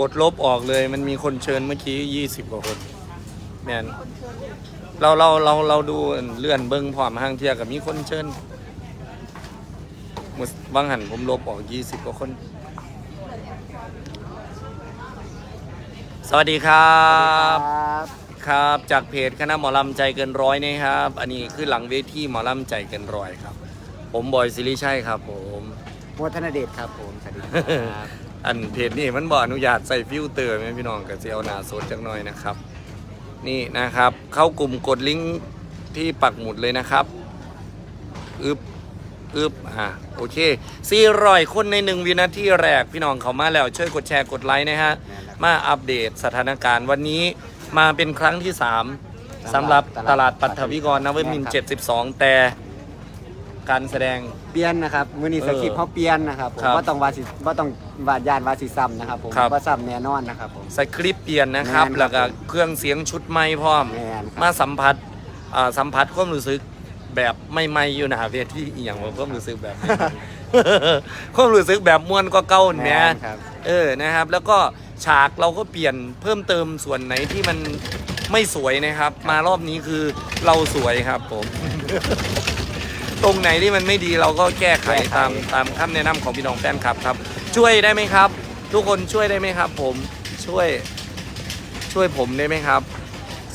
กดลบออกเลยมันมีคนเชิญเมื่อกี้ยี่สิบกว่าคนแมนเราเราเราเราดูเลื่อนเบิ้งพร้อมห้างเทียกับมีคนเชิญมื้อบางหันผมลบออกยี่สิบกว่าคน สวัสดีครับครับ ครับ จากเพจคณะหมอลำใจเกินร้อยนะครับ อันนี้คือหลังเวทีหมอลำใจเกินร้อยครับ ผมบอยซิริชัยครับผม โมธนเดชครับผม สวัสดีครับ อันเพจนี่มันบอกอนุญาตใส่ฟิลเตอร์ไหมพี่น้องก็จะเอาหนาสดจักหน่อยนะครับ นี่นะครับ เข้ากลุ่มกดลิงก์ที่ปักหมุดเลยนะครับอึบอึบอะโอเคสี่ร้อยคนในหนึ่งวินาทีแรกพี่น้องเขามาแล้ว ช่วยกดแชร์กดไลค์นะฮะ มาอัปเดตสถานการณ์วันนี้มาเป็นครั้งที่ 3สำหรับตลาดปัทวิกรนวมินทร์72 แต่ การแสดง เปลี่ยนนะครับมือนี้เออสคริปต์เขาเปลี่ยนนะครับผมครับว่าต้องวาสิว่าต้องวาดยานวาสิซ้ำนะครับผมครับ ว่าซ้ำแน่นอนนะครับผม สคริปต์เปลี่ยนนะครับ แม่นครับแล้วก็เครื่องเสียงชุดใหม่พร้อม แม่นครับ มาสัมผัสอ่าสัมผัสความรู้สึกแบบไม่ไม่ๆอยู่หนาเวทีอหย่างว่าความรู้สึกแบบไม่ๆ ความรู้สึกแบบม่วนก็เก่าแหมแม่นครับ เออ นะครับ แล้วก็ฉากเราก็เปลี่ยนเพิ่มเติมส่วนไหนที่มันไม่สวยนะครับ มารอบนี้คือเราสวยครับผม ตรงไหนที่มันไม่ดีเราก็แก้ไขแก้ไขตามตามคำแนะนำของพี่น้องแฟนคลับครับ ช่วยได้ไหมครับ ทุกคนช่วยได้ไหมครับ ผมช่วยช่วยผมได้ไหมครับ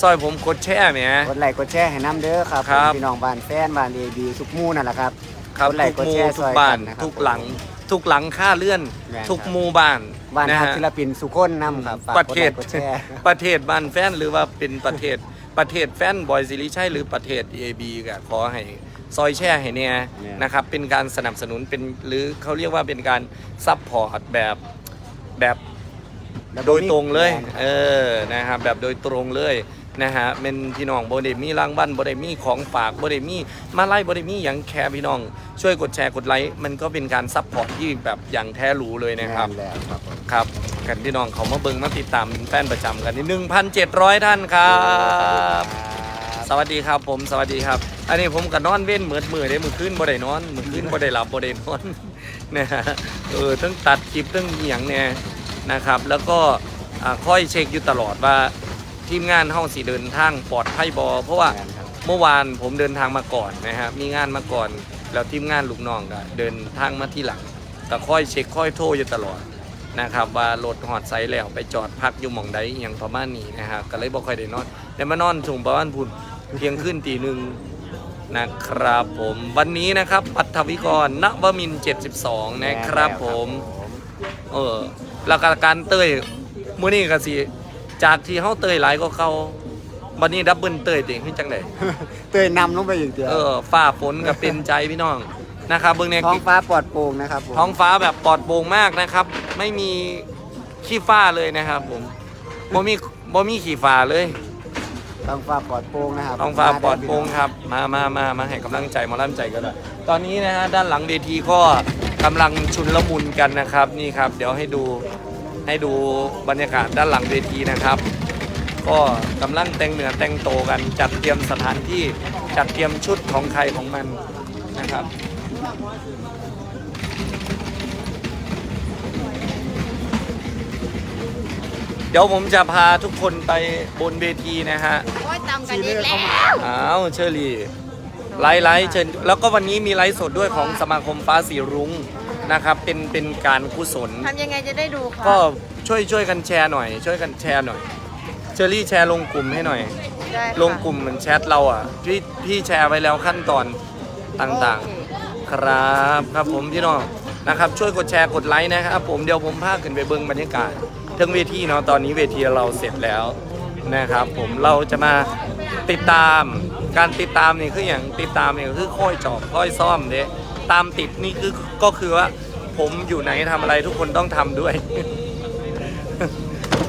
ซอยผมกดแช่ไหมกดไลค์กดแชร์ให้น้ำเด้อครับครับผมพี่น้องบ้านแฟนบ้านเอบีทุกหมู่นั่นแหละครับ ครับกดไลค์ทุกหกดมูแชร์ทุช่กวยบ้าน กันนะครับทุกหลัง ทุกหลังค่าเลื่อน แม่นทุกครับหมู่บ้านบ้านนะฮักฮะศิลปินสุคนนำครับฝากประกดเทไลศค์กดแชร์ ประเทศบ้านแฟนหรือว่าเป็นประเทศประเทศแฟนบอยซิริชัยหรือประเทศ AB ก็ขอให้ ซอยแช่ให้เนี่ยเนี่ยนะครับเป็นการสนับสนุนเป็นหรือเขาเรียกว่าเป็นการซัพพอร์ตแบบแบบโดยตรงเลย เออ นะครับ แบบโดยตรงเลยนะฮะเป็นพี่น้องโบเดมีรางวัลโบเดมีของฝากโบเดมีมาไล่โบเดมีอย่างแคร์พี่น้อง ช่วยกดแชร์กดไลค์มันก็เป็นการซัพพอร์ตที่แบบอย่างแท้รู้เลยนะครับแม่แล้วครับผมครับกันพี่น้องเขามาเบิ่งมาติดตามเป็นแฟนประจำกันนี่1,700ท่านครับ สวัสดีครับผมสวัสดีครับ อันนี้ผมก็นอนเว้นเหมือดมือได้มือขึ้นบ่ได้นอนมือขึ้นบ่ได้หลับบ่ได้นอนนะฮะเออทั้งตัดคลิปทั้งเหียงเนี่ยนะครับ แล้วก็อ่าคอยเช็คอยู่ตลอดว่าทีมงานเฮาสิเดินทางปลอดภัยบ่เพราะว่าแม่นครับเมื่อวานผมเดินทางมาก่อนนะฮะมีงานมาก่อน แล้วทีมงานลูกน้องก็เดินทางมาที่หลังก็ค่อยเช็คค่อยโทรอยู่ตลอดนะครับว่ารถหอดไซแล้วไปจอดพักอยู่หม่องใดอหย่างประมาณนี้นะฮะก็เลยบ่ค่อยได้นอนแต่มานอนช่วงประมาณพุ่น เที่ยงขึ้นตีหนึ่งนะครับผมวันนี้นะครับปัทวิกรณวมินทร์72 นะครับผม เออแล้วก็การเตยมื้อนี้ก็สิจากที่เฮาเตยหลายก็เขาวันนี้ดับเบิลเตยติงคือจังไดเตยนำลงไปอีกเดียวเออฟ้าฝนกับเป็นใจพี่น้องนะครับเบื้องในท้องฟ้าปลอดโปร่งนะครับผมท้องฟ้าแบบปลอดโปร่งมากนะครับ ไม่มีขี้ฟ้าเลยนะครับผมบ่มีบ่มีขี้ฟ้าเลย ท้องฟ้าปลอดโปร่งนะครับท้องฟ้าปลอดโปร่งครับ มามามามาให้กำลังใจมาลั่นใจกันเลยตอนนี้นะฮะด้านหลังเวทีก็กำลังชุนละมุนกันนะครับ นี่ครับ เดี๋ยวให้ดูให้ดูบรรยากาศด้านหลังเวทีนะครับ ก็กำลังแต่งเหนือแต่งโตกันจัดเตรียมสถานที่จัดเตรียมชุดของใครของมันนะครับ เดี๋ยวผมจะพาทุกคนไปบนเวทีนะฮะโอ้ยตำกันอีกแล้วอ้าวเชอรี่ไลฟ์ไลฟ์เชิญแล้วก็วันนี้มีไลฟ์สดด้วยของสมาคมฟ้าสีรุ้งนะครับ เป็นเป็นการกุศล ทำยังไงจะได้ดูคะก็ช่วยช่วยกันแชร์หน่อย ช่วยกันแชร์หน่อยเชอรี่แชร์ลงกลุ่มให้หน่อย ได้ค่ะลงกลุ่มเหมือนแชทเราอะพี่พี่แชร์ไว้แล้วขั้นตอนต่างโอเค ๆ ครับครับผมพี่น้องนะครับ ช่วยกดแชร์กดไลค์นะครับผมเดี๋ยวผมพาขึ้นไปเบิ้งบรรยากาศ ทั้งเวทีเนาะตอนนี้เวทีเราเสร็จแล้วนะครับ ผมเราจะมาติดตามการติดตามนี่คืออย่างติดตามเนี่ยคือค่อยจอบค่อยซ่อมเด้ตามติดนี่คือก็คือว่า ผมอยู่ไหนทำอะไรทุกคนต้องทำด้วย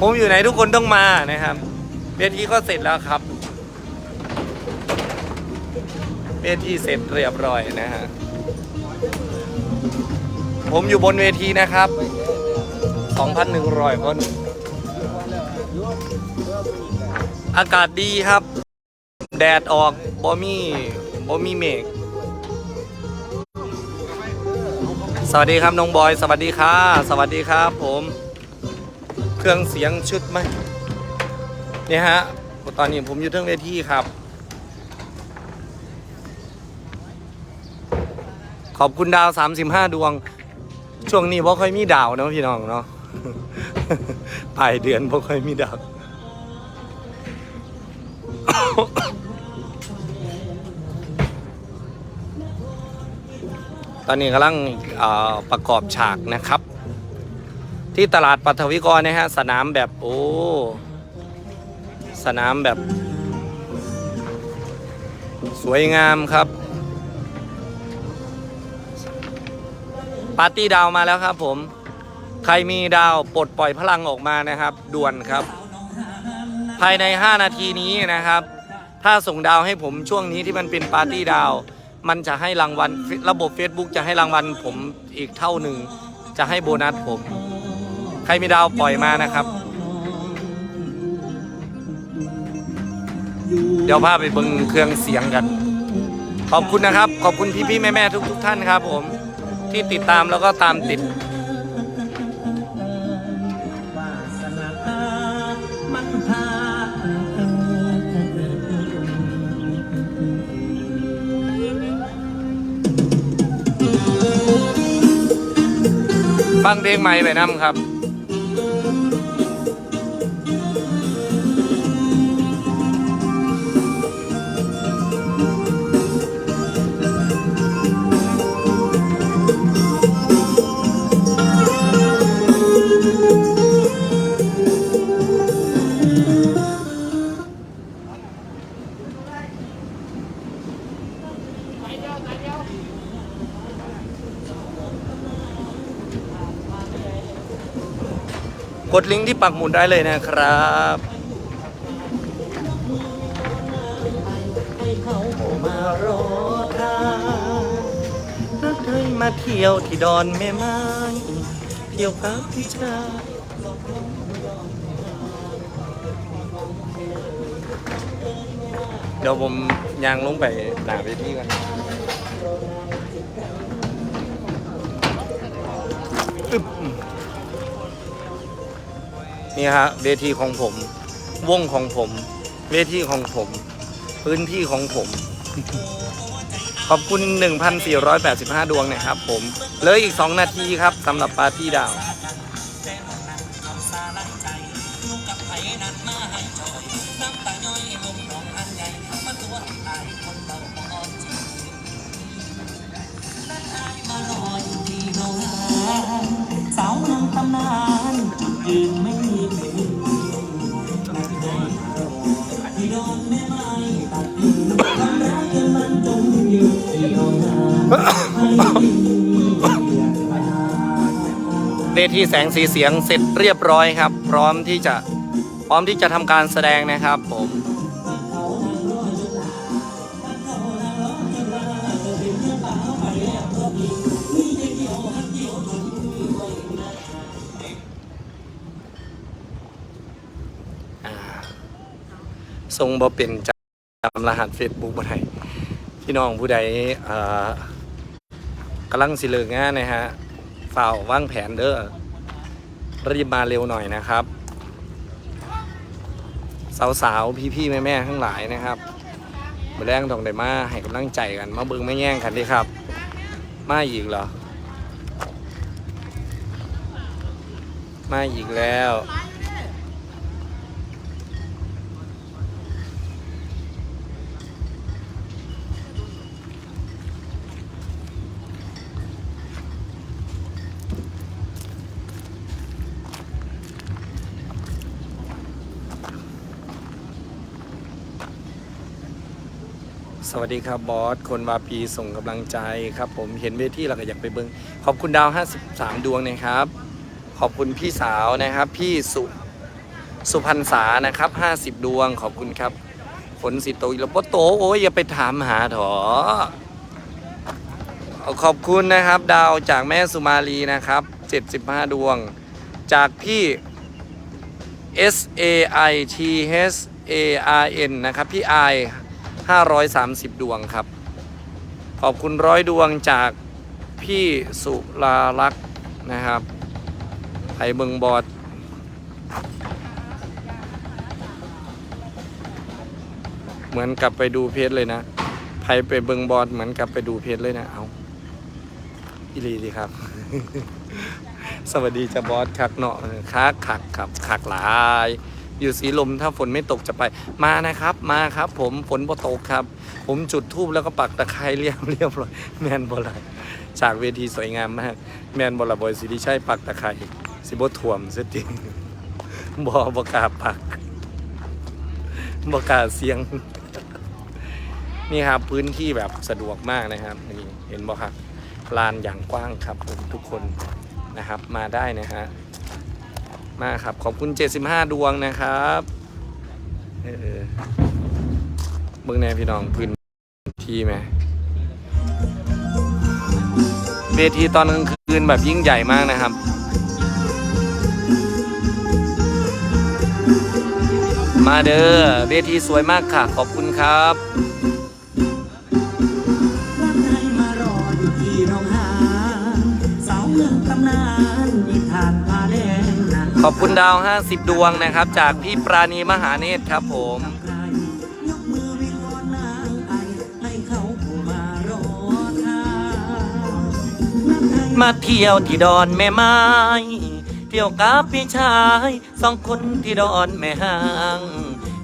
ผมอยู่ไหนทุกคนต้องมานะครับเวทีก็เสร็จแล้วครับเวทีเสร็จเรียบร้อยนะฮะผมอยู่บนเวทีนะครับ 2,100 คน อากาศดีครับ แดดออกบอมี่บอมี่เมฆสวัสดีครับน้องบอย สวัสดีค่ะ สวัสดีครับ ผม เครื่องเสียงชุดไหมเนี่ยฮะ ตอนนี้ผมอยู่เทิงเวทีครับ ขอบคุณดาว 35 ดวง ช่วงนี้บ่ค่อยมีดาวเนาะพี่น้องเนาะ ปลายเดือนบ่ค่อยมีดาวตอนนี้กำลังประกอบฉากนะครับ ที่ตลาดปัทวิกรนะฮะ สนามแบบ โอ้ สนามแบบ สวยงามครับ ปาร์ตี้ดาวมาแล้วครับผม ใครมีดาวปลดปล่อยพลังออกมานะครับ ด่วนครับ ภายใน 5 นาทีนี้นะครับ ถ้าส่งดาวให้ผมช่วงนี้ที่มันเป็นปาร์ตี้ดาว มันจะให้รางวัลระบบ Facebook จะให้รางวัลผมอีกเท่าหนึ่ง จะให้โบนัสผม ใครมีดาวปล่อยมานะครับ เดี๋ยวพาไปเบิงเครื่องเสียงกัน ขอบคุณนะครับ ขอบคุณพี่ๆแม่ๆทุก ๆ ท่านครับผมที่ติดตามแล้วก็ตามติด ฟังเพลงใหม่ไปน้ำครับ กดลิงก์ที่ปักหมุดได้เลยนะครับมารอทางนักเธอมาเที่ยวที่ดอนแม่ไม้เที่ยวพักพิชาเดี๋ยวผมยางลงไปหนาเวทีกัน นี่ฮะเวทีของผม วงของผม เวทีของผม พื้นที่ของผม ขอบคุณ 1,485 ดวงนะครับผมเหลยอีก 2 นาทีครับสำหรับปาร์ตี้ดาวสาวนำตำนานยืนไม่มี เวทีแสงสีเสียงเสร็จเรียบร้อยครับ พร้อมที่จะพร้อมที่จะทำการแสดงนะครับผมทรงบ่เป็นจำรหัสเฟซบุ๊กบ่ได้พี่น้องผู้ใดเอ่อ กำลังสิเลิกงานนะฮะฝ่าวว่างแผนเด้อรีบมาเร็วหน่อยนะครับ สาวๆ พี่ๆ แม่ๆ ทั้งหลายนะครับมาแรงต้องได้มาให้กำลังใจกัน มาเบิ่งไม่แย่งกันดิครับ มาอีกเหรอ มาอีกแล้ว สวัสดีครับบอส คนวาปีส่งกำลังใจครับ ผมเห็นเวทีเราก็อยากไปเบิงขอบคุณดาว 53 ดวงนะครับ ขอบคุณพี่สาวนะครับ พี่สุสุพรรษานะครับ 50 ดวงขอบคุณครับ ฝนสิโตอีกแล้วปโตโอ้ยอย่าไปถามหาเถอะขอบคุณนะครับ ดาวจากแม่สุมาลีนะครับ 75 ดวง จากพี่ S A I T H A R N นะครับ พี่ไอ 530 ดวงครับ ขอบคุณร้อยดวงจากพี่สุราลักษ์นะครับไทยเมืองบอดเหมือนกลับไปดูเพจเลยนะใครไปเบิงบอลเหมือนกลับไปดูเพจเลยนะ เอาอีหลีดีครับ สวัสดีจ้าบอสคักเนาะคักคักครับคักหลาย อยู่สีลมถ้าฝนไม่ตกจะไปมานะครับมาครับ ผมฝนบ่ตกครับ ผมจุดทูบแล้วก็ปักตะไคร้เรียบเรียบร้อยแมนบอลายฉากเวทีสวยงามมาก แมนบอลบอยสิริชัยปักตะไคร้สิบถ่วมเสียจริงบอบกาปักบกาเสียง นี่ครับพื้นที่แบบสะดวกมากนะครับนี่เห็นบ่ครับลานอย่างกว้างครับผมทุกคนนะครับมาได้นะฮะ มาครับ ขอบคุณ 75 ดวงนะครับเออเบิ่งแน่พี่น้องพื้นที่ไหมเวทีตอนกลางคืนแบบยิ่งใหญ่มากนะครับมาเด้อเวทีสวยมากค่ะ ขอบคุณครับ ขอบคุณดาว 50 ดวงนะครับ จากพี่ปราณีมหาเนตรครับผมมาเที่ยวที่ดอนแม่ไม้ เที่ยวกับพี่ชายสองคนที่ดอนแม่ห้าง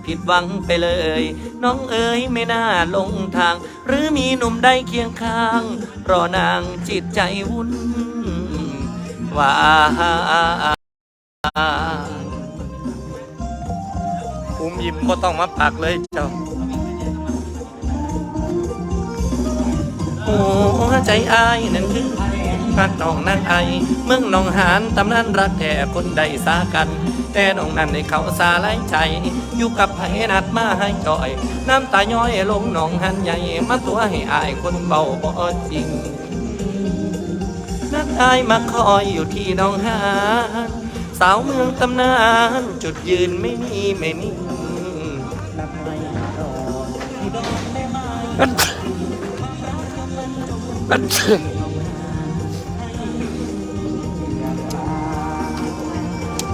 ผิดหวังไปเลย น้องเอ๋ยไม่น่าลงทาง หรือมีหนุ่มใดเคียงข้าง รอนางจิตใจวุ่นว่าย ยิมก็ต้องมาปักเลยเจ้าหัวใจอายนั่นคือรักน้องนางไอ เมืองหนองหานตำนานรักแท้คนใดสากัน แต่น้องนั้นในเขาสาไลใจ อยู่กับไผนัดมาให้จอย น้ำตาย้อยลงหนองหันใหญ่มาตัวให้อายคนเบาบ่จริงนักอายมาคอยอยู่ที่หนองหานสาวเมืองตำนาน จุดยืนไม่มีไม่มี นไม่ไม้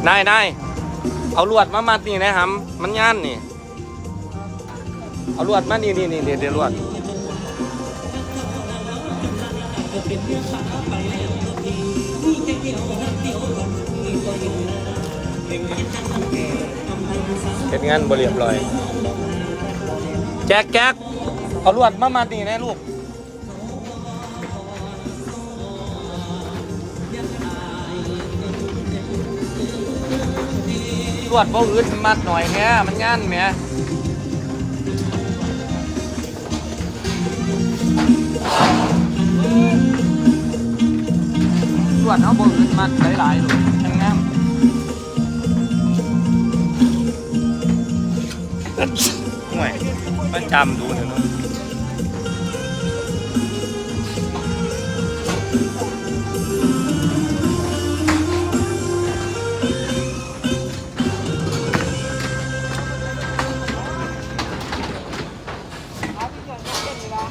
นายนายเอาลวดมามัดนี่นะครับ มันย่านนี่ เอาลวดมานี่นี่นี่เดี๋ยวเดี๋ยวลวดเห็นงานบเรียบร้อย แจ็คแจ็คเอาลวดมามัดนี่นะลูกตรวจบ่อื่นมัดหน่อยแค่มันงานแหมตรวจเอาบ่อื่นมัดหลายๆลูกช่างงามห่วย ประจำดูเถอะเนาะ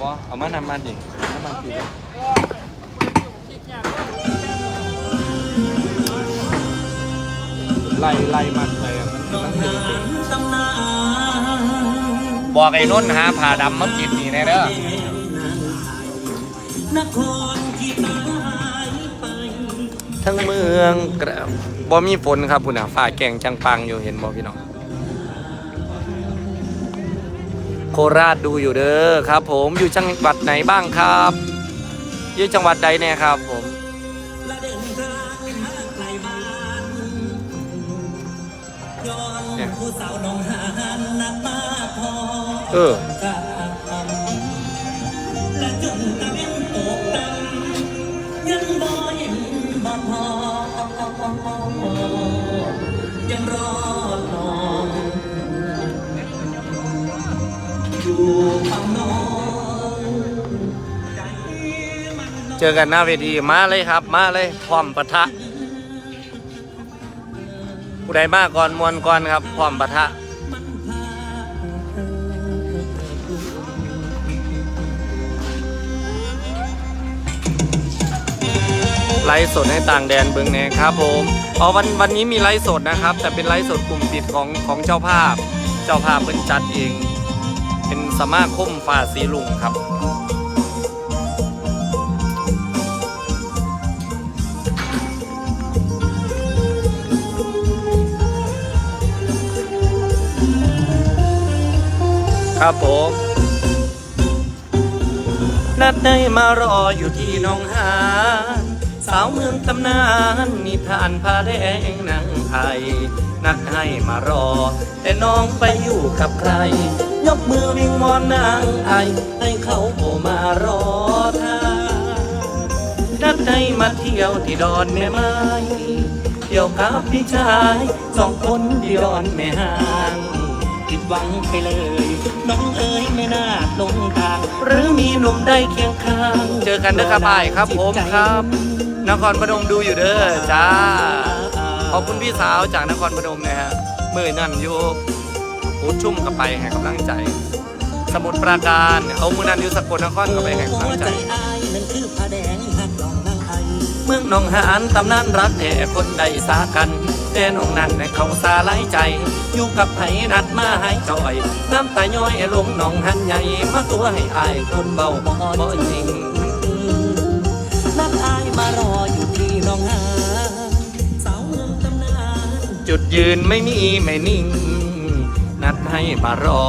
บ่เอามานำมาดิน้ำมันปีไล่ไล่มัดไปมันมัน บอกไอ้นนท์หาผ่าดำมากินนี่แน่เด้อ นครที่ตายไปทั้งเมืองกระบ่มีฝนครับพุ่นน่ะฟ้าแกงจังปังอยู่เห็นบ่พี่น้อง โคราชดูอยู่เด้อครับ ผมอยู่จังหวัดไหนบ้างครับอยู่จังหวัดใดแน่ครับ ผม และเดินทางมาไกลบ้านย้อนผู้สาวหนองหา เออเจมันเจอกันหน้าเวทีมาเลยครับ มาเลยพร้อมปะทะผู้ใดมาก่อนมวนก่อนครับพร้อมปะทะ ไลฟ์สดให้ต่างแดนเบิงแหน่ครับผมอ๋อวันวันนี้มีไลฟ์สดนะครับ แต่เป็นไลฟ์สดกลุ่มปิดของของเจ้าภาพ เจ้าภาพเป็นจัดเอง เป็นสมาคมฝ่าสีลุงครับครับผมนัดได้มารออยู่ที่หนองหาน สาวเมืองตำนานนิทานพาแดงนางไทย นัดให้มารอ แต่น้องไปอยู่กับใคร ยกมือวิงวอนนางไอ ให้เขาโมารอท่านัดให้มาเที่ยวที่ดอนแม่ไม้เที่ยวกับพี่ชายสองคนที่ดอนแม่ห้างผิดหวังไปเลย น้องเอ๋ยไม่น่าลงทาง หรือมีหนุ่มได้เคียงข้าง เจอกันนะครับบ่ายครับผมครับ นครพนมดูอยู่เด้อจ้าขอบคุณพี่สาวจากนครพนมนะฮะมือนั่นอยู่พูดชุ่มกับไปแห่กำลังใจ สมุทรปราการเอามือนั่นอยู่สกลนครกับไปแห่กำลังใจเมืองหนองหานตำนานรักแห่คนใดสากันแต่น้องนั้นในเขาสาหลายใจ อยู่กับไผนัดมาหายจอย น้ำตาย้อยลงหนองหันใหญ่มาตัวให้อายคนเบาบ่จริง จุดยืนไม่มีไม่นิ่ง นัดให้มารอ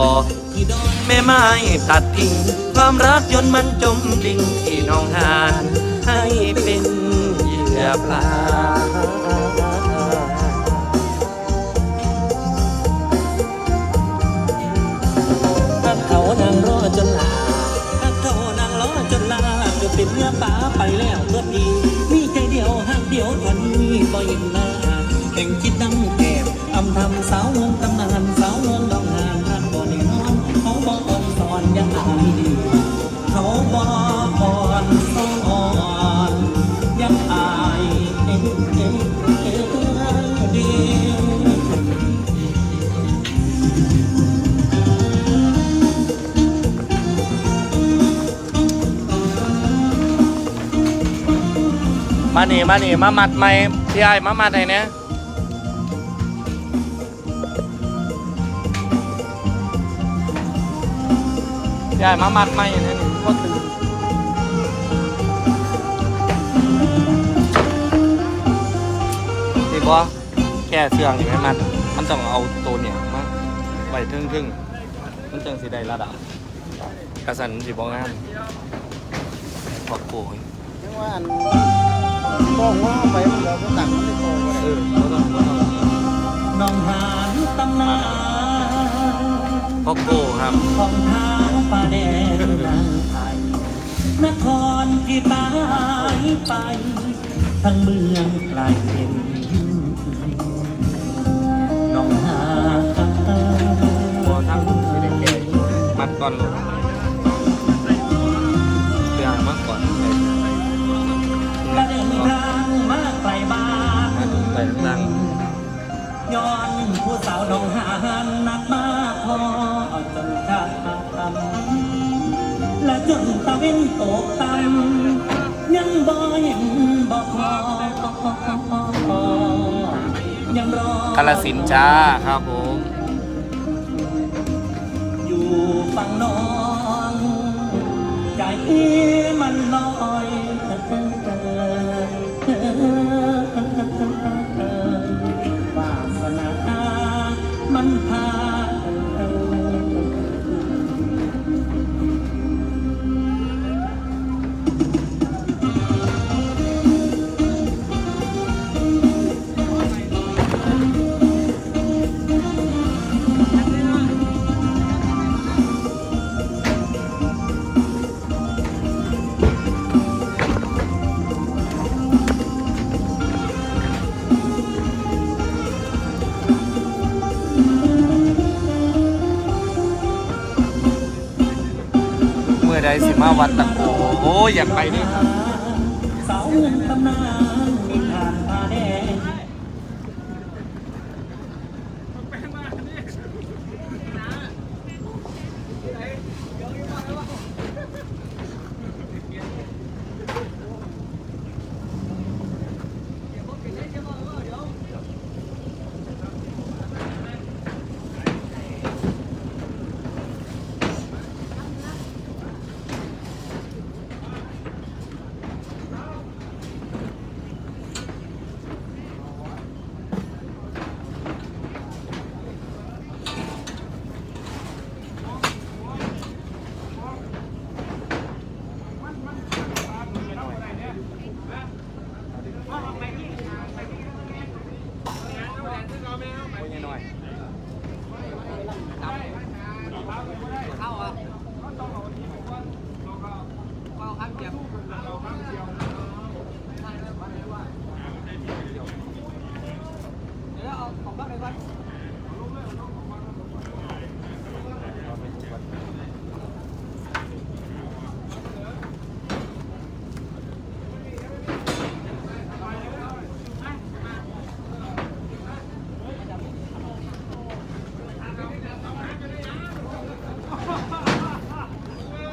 แม่ไม้ตัดทิ้ง ความรักยนมันจมดิ่งที่หนองหานให้เป็นเหยื่อปลาถ้าเขานางรอจนลาถ้าเขานางรอจนลาจะเป็นเนื้อป่าไปแล้ว มานี่มานี่มามัดไหมพี่ไอ้มามัดไหนเนี่ยพี่ไอ้มามัดไหมเนี่ยนี่ก็ตื่นดีบอแค่เสื่องอยู่ไหมมันมันต้องเอาตัวเนี่ยมาไว้ทึ่งๆมันจังสีได้ระดับกระสันสีบองงามขอบโกย ยังว่าอันบ้องว่าไปเราก็ตังมันไม่พอเลยเออบ่ต้องบ่ต้องน้องหานตำนานพ่อโกครับของทางป่าแดงนางไทยนครที่ตายไป ทั้งเมืองกลายเป็นน้องหานพอทั้งสีแดงแก่มัดก่อนเลย ละเดินทางมาไกลบ้านมัดไปข้างล่างย้อนผู้สาวน้องหานนักมาพอจนข้ามและจนตะเวนตกต่ำยังบ่เห็นบ่พอยังรอกาลสินธุ์จ้าครับผม อยู่ฝั่งน้องใจมันลอย สิมาวัดตะโกโอ้ยอยากไปด้วยครับ สาวเมืองตำนานนิทานผ้าแดง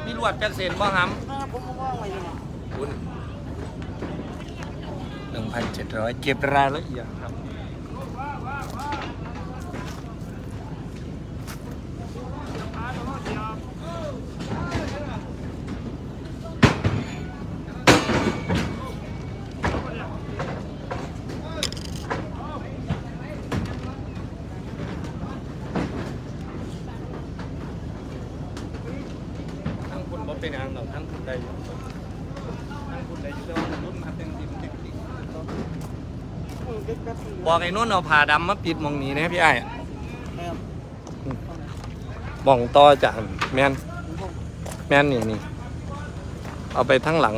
มีลว ดจักเซนบ่ฮัมเออผมก็ว่างไว้อยู่คุณหนึ่งพันเจ็ดร้อยเก็บรายละเอียดครับ เป็นอังดอกทั้งคุณได้อยู่ทั้งคุณได้อยู่แต่ว่ารุ่นมาเป็นดินเทคนิคมือเด็กแป๊บนึงบอกไอ้นุ่นเอาผ้าดำมาปิดหมองนี้นะพี่ไอ้ายครับบ่องต่อจากแม่นแม่นนี่นี่ เอาไปทั้งหลัง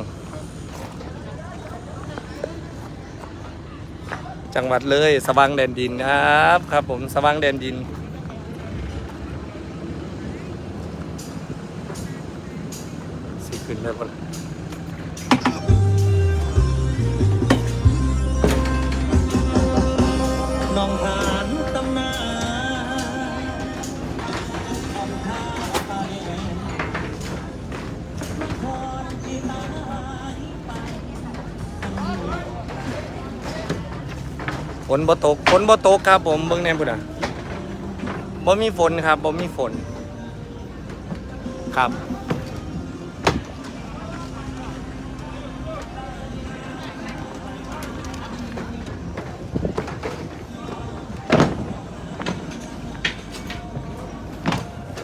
จังหวัดเลย สว่างแดนดินครับ ครับผมสว่างแดนดิน สิขึ้น ได้ปะล่ะน้องผ่านตำนานองท่าไปคนที่ตายไปฝนบ่ตกฝนบ่ตกครับผมเบิ่งแน่พุ่นน่ะบ่มีฝนครับบ่มีฝนครับ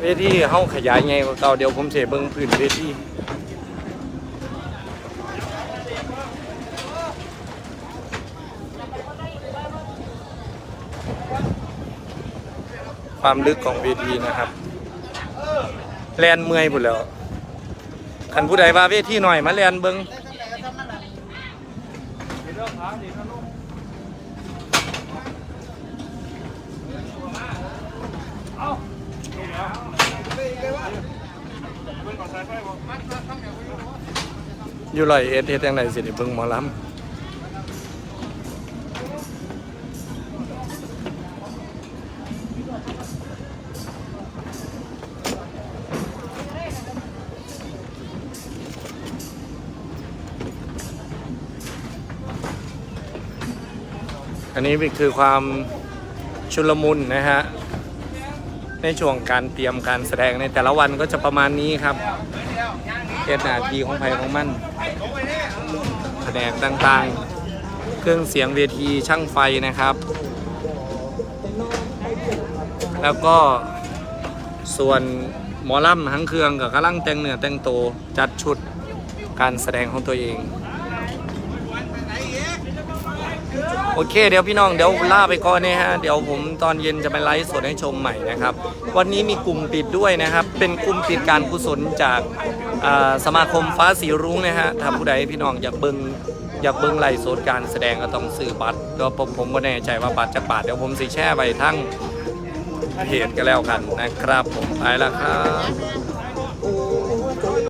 เวทีเฮาขยายไงกว่าเก่าเดี๋ยวผมเสิเบิ่งพื้นเวทีความลึกของเวทีนะครับแลนเมื่อยพุ่นแล้วคันผู้ใดว่าเวทีหน่อยมาแลนเบิง อยู่ลอยเอ็ดเฮ็ดจังไดสิได้เบิ่งหมอลำอันนี้คือความชุลมุนนะฮะ ในช่วงการเตรียมการแสดงในแต่ละวันก็จะประมาณนี้ครับ เทศนาทีของไผ่ของมันแสดกต่างๆ เครื่องเสียงเวทีช่างไฟนะครับ แล้วก็ส่วนหมอลำทั้งเครื่องกับกำลังแต่งเนื้อแต่งตัวจัดชุดการแสดงของตัวเอง โอเค เดี๋ยวพี่น้องเดี๋ยวล่าไปก่อนนะฮะเดี๋ยวผมตอนเย็นจะไปไลฟ์สดให้ชมใหม่นะครับ วันนี้มีกลุ่มปิดด้วยนะครับ เป็นกลุ่มปิดการกุศลจากสมาคมฟ้าสีรุ้งนะฮะถ้าผู้ใดพี่น้องอยากเบิงอยากเบิ้งไลฟ์สดการแสดงก็ต้องซื้อบัตรก็ผมผมก็แน่ใจว่าบัตรจะบาทเดี๋ยวผมสิแช่ไปทั้งเพจก็แล้วกันนะครับ ผมไปแล้วครับ